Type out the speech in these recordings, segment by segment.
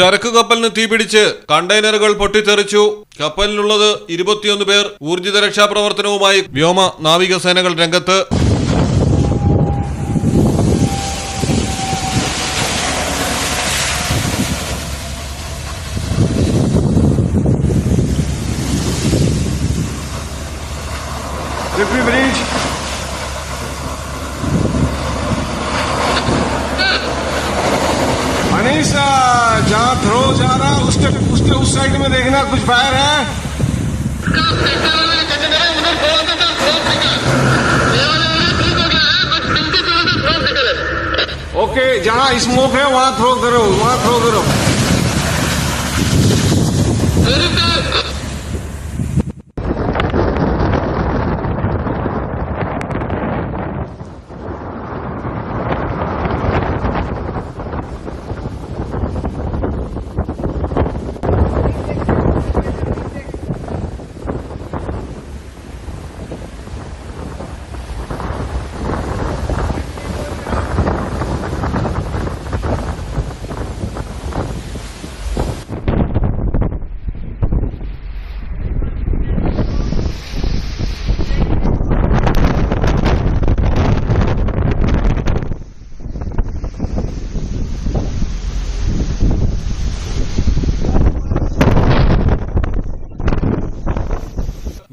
ചരക്ക് കപ്പലിന് തീപിടിച്ച് കണ്ടെയ്നറുകൾ പൊട്ടിത്തെറിച്ചു കപ്പലിലുള്ളത് ഇരുപത്തിയൊന്ന് പേർ ഊർജിത രക്ഷാപ്രവർത്തനവുമായി വ്യോമ നാവികസേനകൾ രംഗത്ത് Anissa! जहाँ थ्रो जा रहा है उसके उसके उस साइड में देखना कुछ फायर है। ओके, जहाँ स्मोक है, वहाँ थ्रो करो, वहाँ थ्रो करो।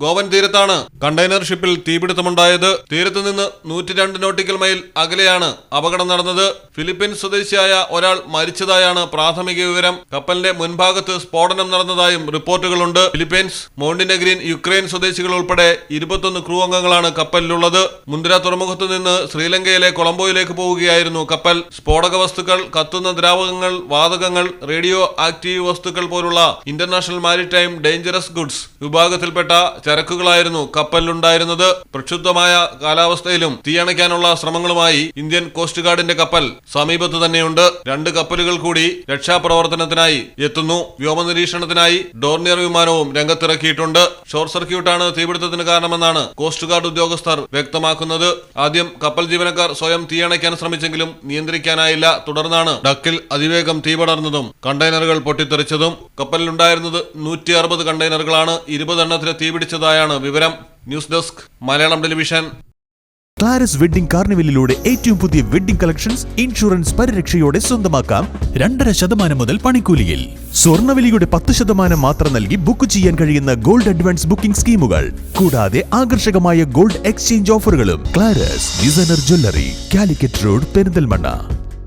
ഗോവൻ തീരത്താണ് കണ്ടെയ്നർ ഷിപ്പിൽ തീപിടുത്തമുണ്ടായത്. തീരത്ത് നിന്ന് നൂറ്റി രണ്ട് നോട്ടിക്കൽ മൈൽ അകലെയാണ് അപകടം നടന്നത്. ഫിലിപ്പീൻസ് സ്വദേശിയായ ഒരാൾ മരിച്ചതായാണ് പ്രാഥമിക വിവരം. കപ്പലിന്റെ മുൻഭാഗത്ത് സ്ഫോടനം നടന്നതായും റിപ്പോർട്ടുകളുണ്ട്. ഫിലിപ്പീൻസ് മോണ്ടിനെഗ്രീൻ യുക്രൈൻ സ്വദേശികൾ ഉൾപ്പെടെ ഇരുപത്തൊന്ന് ക്രൂ അംഗങ്ങളാണ് കപ്പലിലുള്ളത്. മുന്തിര തുറമുഖത്ത് നിന്ന് ശ്രീലങ്കയിലെ കൊളംബോയിലേക്ക് പോവുകയായിരുന്നു കപ്പൽ. സ്ഫോടക വസ്തുക്കൾ കത്തുന്ന ദ്രാവകങ്ങൾ വാതകങ്ങൾ റേഡിയോ ആക്റ്റീവ് വസ്തുക്കൾ പോലുള്ള ഇന്റർനാഷണൽ മാരിടൈം ഡേഞ്ചറസ് ഗുഡ്സ് വിഭാഗത്തിൽപ്പെട്ട ചരക്കുകളായിരുന്നു കപ്പലിലുണ്ടായിരുന്നത്. പ്രക്ഷുബ്ധമായ കാലാവസ്ഥയിലും തീയണയ്ക്കാനുള്ള ശ്രമങ്ങളുമായി ഇന്ത്യൻ കോസ്റ്റ് ഗാർഡിന്റെ കപ്പൽ സമീപത്ത് തന്നെയുണ്ട്. രണ്ട് കപ്പലുകൾ കൂടി രക്ഷാപ്രവർത്തനത്തിനായി എത്തുന്നു. വ്യോമ നിരീക്ഷണത്തിനായി ഡോർണിയർ വിമാനവും രംഗത്തിറക്കിയിട്ടുണ്ട്. ഷോർട്ട് സർക്യൂട്ടാണ് തീപിടുത്തത്തിന് കാരണമെന്നാണ് കോസ്റ്റ് ഗാർഡ് ഉദ്യോഗസ്ഥർ വ്യക്തമാക്കുന്നത്. ആദ്യം കപ്പൽ ജീവനക്കാർ സ്വയം തീയണയ്ക്കാൻ ശ്രമിച്ചെങ്കിലും നിയന്ത്രിക്കാനായില്ല. തുടർന്നാണ് ഡക്കിൽ അതിവേഗം തീപടർന്നതും കണ്ടെയ്നറുകൾ പൊട്ടിത്തെറിച്ചതും. കപ്പലിലുണ്ടായിരുന്നത് നൂറ്റി അറുപത് കണ്ടെയ്നറുകളാണ് ഇരുപതെണ്ണത്തിന് തീപിടിച്ചതായാണ് വിവരം. News desk Malayalam television. Claras wedding കാർണിവലിലൂടെ ഏറ്റവും പുതിയ വെഡിംഗ് കളക്ഷൻസ് ഇൻഷുറൻസ് പരിരക്ഷയോടെ സ്വന്തമാക്കാം രണ്ടര ശതമാനം മുതൽ പണിക്കൂലിയിൽ. സ്വർണവിലിയുടെ പത്ത് ശതമാനം മാത്രം നൽകി ബുക്ക് ചെയ്യാൻ കഴിയുന്ന ഗോൾഡ് അഡ്വാൻസ് ബുക്കിംഗ് സ്കീമുകൾ കൂടാതെ ആകർഷകമായ ഗോൾഡ് എക്സ്ചേഞ്ച് ഓഫറുകളും Claras designer jewellery Calicut road Perinthalmanna.